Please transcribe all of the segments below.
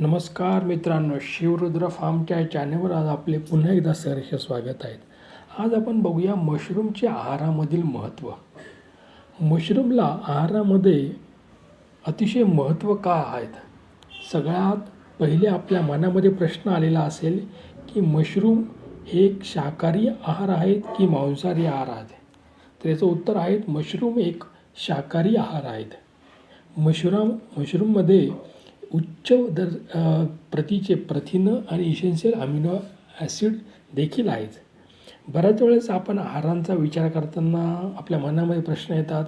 नमस्कार मित्रांनो शिवरुद्र फार्मच्या चॅनेलवर आज आपले पुन्हा एकदा सहर्ष स्वागत आहेत आज आपण बघूया मशरूमचे आहारामधील महत्त्व मशरूमला आहारामध्ये अतिशय महत्त्व का आहेत? सगळ्यात पहिले आपल्या मनामध्ये प्रश्न आलेला असेल की मशरूम हे एक शाकाहारी आहार आहेत की मांसाहारी आहार आहेत? तर याचं उत्तर आहे मशरूम एक शाकाहारी आहार आहेत. मशरूम मशरूममध्ये उच्च दर प्रतीचे प्रथिनं आणि इसेन्शियल अमिनो ॲसिड देखील आहेत. बऱ्याच वेळेस आपण आहारांचा विचार करताना आपल्या मनामध्ये प्रश्न येतात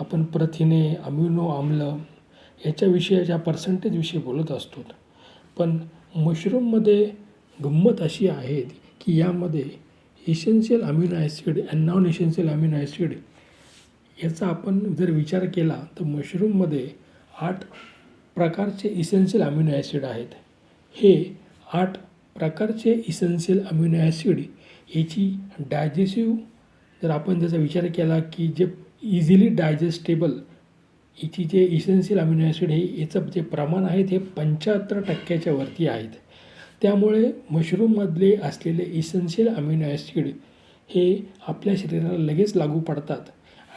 आपण प्रथिने अमिनो आम्ल याच्याविषयीच्या पर्सेंटेजविषयी बोलत असतो. पण मशरूममध्ये गंमत अशी आहे की यामध्ये essential amino acid and non essential amino acid याचा आपण जर विचार केला तर मशरूममध्ये आठ प्रकारचे इसेन्शियल अमिनो ॲसिड आहेत. हे आठ प्रकारचे इसेन्शियल अमिनो ॲसिड याची डायजेस्टिव्ह जर आपण त्याचा विचार केला की जे इझिली डायजेस्टेबल याची जे इसेन्शियल अमिनो ॲसिड हे याचं जे प्रमाण आहे ते पंच्याहत्तर टक्क्याच्या वरती आहेत. त्यामुळे मशरूममधले असलेले इसेन्शियल अमिनो ॲसिड हे आपल्या शरीराला लगेच लागू पडतात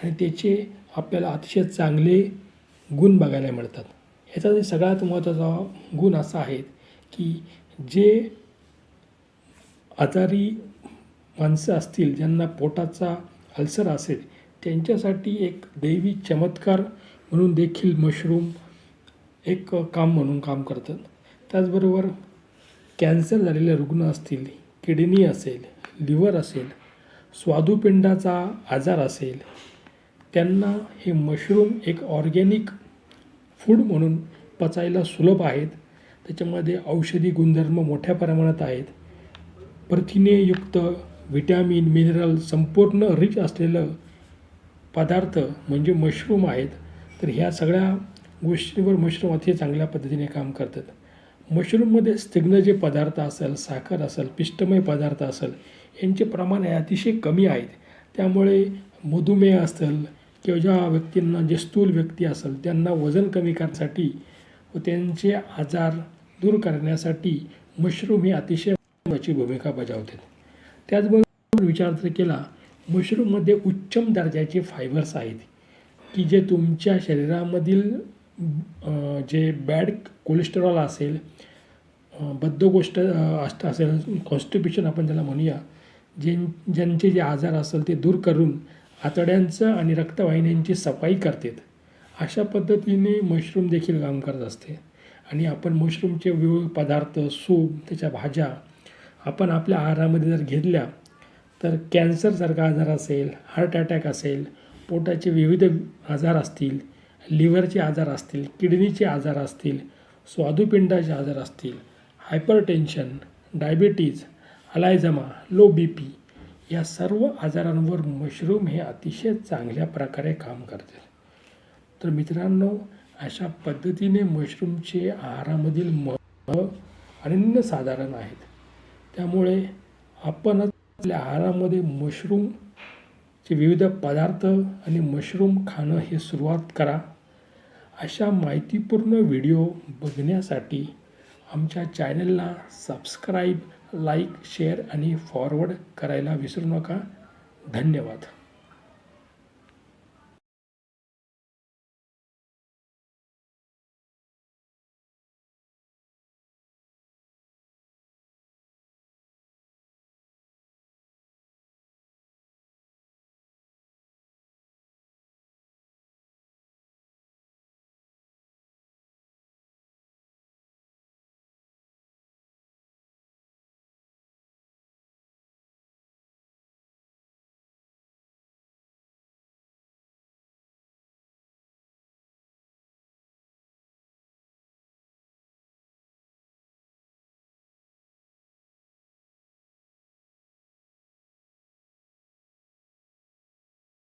आणि त्याचे आपल्याला अतिशय चांगले गुण बघायला मिळतात. ह्याचा जे सगळ्यात महत्त्वाचा गुण असा आहे की जे आजारी माणसं असतील ज्यांना पोटाचा अल्सर असेल त्यांच्यासाठी एक दैवी चमत्कार म्हणून देखील मशरूम एक काम म्हणून काम करतात. त्याचबरोबर कॅन्सर झालेले रुग्ण असतील किडनी असेल लिव्हर असेल स्वादुपिंडाचा आजार असेल त्यांना हे मशरूम एक ऑर्गॅनिक फूड म्हणून पचायला सुलभ आहेत. त्याच्यामध्ये औषधी गुणधर्म मोठ्या प्रमाणात आहेत. प्रथिनेयुक्त व्हिटॅमिन मिनरल संपूर्ण रिच असलेलं पदार्थ म्हणजे मशरूम आहेत. तर ह्या सगळ्या गोष्टींवर मशरूम अतिशय चांगल्या पद्धतीने काम करतात. मशरूममध्ये स्निग्ध जे पदार्थ असेल साखर असेल पिष्टमय पदार्थ असेल यांचे प्रमाण हे अतिशय कमी आहेत. त्यामुळे मधुमेह असेल किंवा ज्या व्यक्तींना जे स्थूल व्यक्ती असेल त्यांना वजन कमी करण्यासाठी व त्यांचे आजार दूर करण्यासाठी मशरूम हे अतिशय महत्त्वाची भूमिका बजावते. त्याचबरोबर विचार जर केला मशरूममध्ये उच्चम दर्जाचे फायबर्स आहेत की जे तुमच्या शरीरामधील जे बॅड कोलेस्टेरॉल असेल बद्ध गोष्ट अष्ट असेल कॉन्स्टिपेशन आपण ज्याला म्हणूया जे ज्यांचे जे आजार असेल ते दूर करून आतड्यांचं आणि रक्तवाहिन्यांची सफाई करतात. अशा पद्धतीने मशरूम देखील काम करत असते. आणि आपण मशरूमचे विविध पदार्थ सूप त्याच्या भाज्या आपण आपल्या आहारामध्ये जर घेतल्या तर कॅन्सरसारखा आजार असेल हार्ट अटॅक असेल पोटाचे विविध आजार असतील लिव्हरचे आजार असतील किडनीचे आजार असतील स्वादुपिंडाचे आजार असतील हायपर टेन्शन डायबिटीज अलायझमा लो बी पी या सर्व आजारांवर मशरूम हे अतिशय चांगल्या प्रकारे काम करते तर मित्रांनो अशा पद्धतीने मशरूमचे आहारामधील महत्त्व अनन्यसाधारण आहेत. त्यामुळे आपण आपल्या आहारामध्ये मशरूमचे विविध पदार्थ आणि मशरूम खाणं हे सुरुवात करा. अशा माहितीपूर्ण व्हिडिओ बघण्यासाठी आमच्या चॅनलला सबस्क्राईब लाईक शेअर आणि फॉरवर्ड करायला विसरू नका. धन्यवाद.